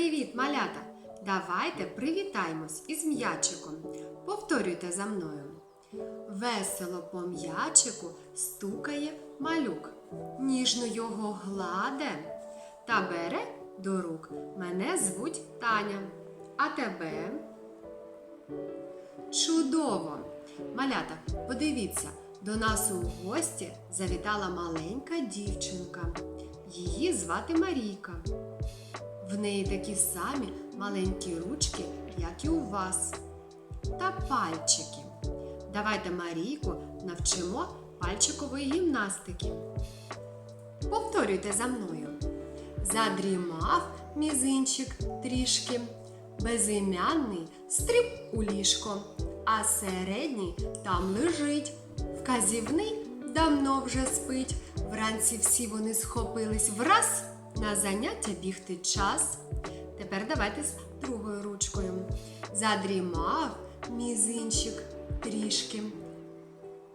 Привіт, малята! Давайте привітаємось із м'ячиком. Повторюйте за мною. Весело по м'ячику стукає малюк, ніжно його гладе та бере до рук. Мене звуть Таня. А тебе? Чудово! Малята, подивіться, до нас у гості завітала маленька дівчинка. Її звати Марійка. В неї такі самі маленькі ручки, як і у вас, та пальчики. Давайте Марійку навчимо пальчикової гімнастики. Повторюйте за мною. Задрімав мізинчик трішки, безім'яний стриб у ліжко, а середній там лежить. Вказівний давно вже спить. Вранці всі вони схопились враз на заняття бігти час. Тепер давайте з другою ручкою. Задрімав мізинчик трішки.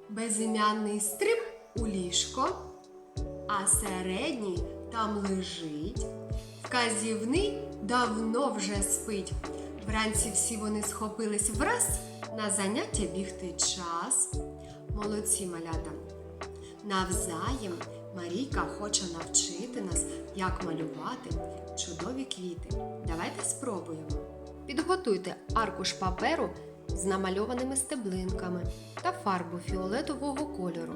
Безім'яний стриб у ліжко, а середній там лежить. Вказівний давно вже спить. Вранці всі вони схопились враз на заняття бігти час. Молодці малята. Навзаєм Марійка хоче навчити нас, як малювати чудові квіти. Давайте спробуємо. Підготуйте аркуш паперу з намальованими стеблинками та фарбу фіолетового кольору.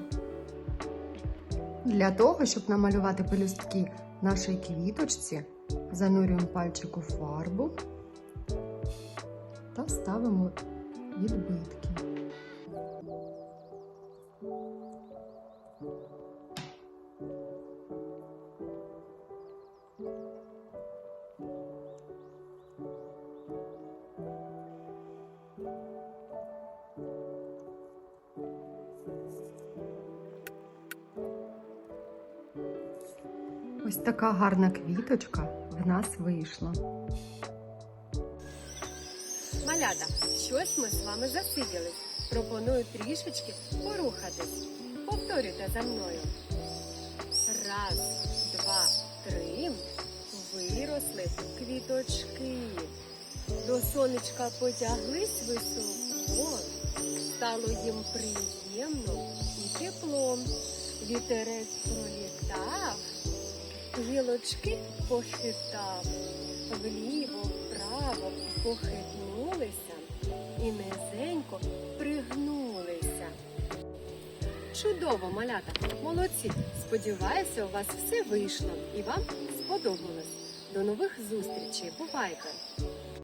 Для того, щоб намалювати пелюстки нашій квіточці, занурюємо пальчик у фарбу та ставимо відбитки. Ось така гарна квіточка в нас вийшла. Малята, щось ми з вами засиділись. Пропоную трішечки порухатись. Повторюйте за мною. Раз, два, три. Виросли квіточки. До сонечка потяглись високо. Стало їм приємно і тепло. Вітерець пролітав, гілочки похитав, вліво, вправо похитнулися і низенько пригнулися. Чудово, малята! Молодці! Сподіваюся, у вас все вийшло і вам сподобалось. До нових зустрічей! Бувайте!